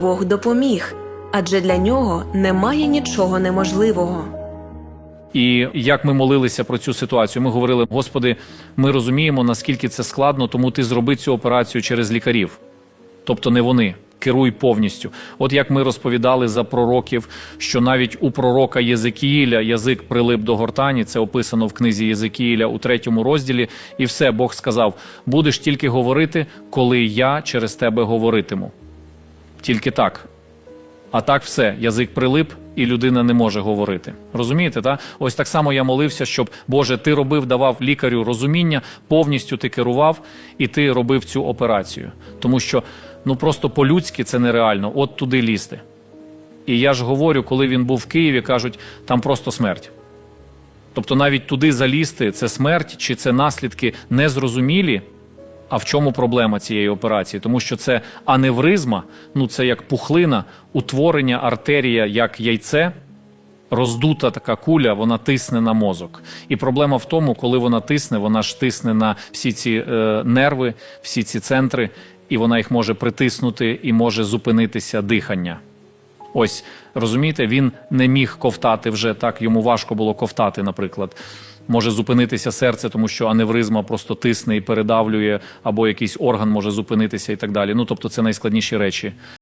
Бог допоміг, адже для нього немає нічого неможливого. І як ми молилися про цю ситуацію, ми говорили: Господи, ми розуміємо, наскільки це складно, тому ти зроби цю операцію через лікарів, тобто не вони. Керуй повністю. От як ми розповідали за пророків, що навіть у пророка Єзекіїля язик прилип до гортані, це описано в книзі Єзекіїля у третьому розділі, і все Бог сказав: будеш тільки говорити, коли я через тебе говоритиму. Тільки так. А так все, язик прилип, і людина не може говорити. Розумієте, та? Ось так само я молився, щоб Боже, ти робив, давав лікарю розуміння, повністю ти керував і ти робив цю операцію. Тому що ну просто по-людськи це нереально, от туди лізти. І я ж говорю, коли він був в Києві, кажуть, там просто смерть. Тобто навіть туди залізти це смерть чи це наслідки незрозумілі. А в чому проблема цієї операції? Тому що це аневризма, ну це як пухлина, утворення артерія як яйце, роздута така куля, вона тисне на мозок. І проблема в тому, коли вона тисне, вона ж тисне на всі ці е, нерви, всі ці центри, і вона їх може притиснути і може зупинитися дихання. Ось розумієте, він не міг ковтати вже так, йому важко було ковтати, наприклад. Може зупинитися серце, тому що аневризма просто тисне і передавлює, або якийсь орган може зупинитися і так далі. Ну тобто це найскладніші речі.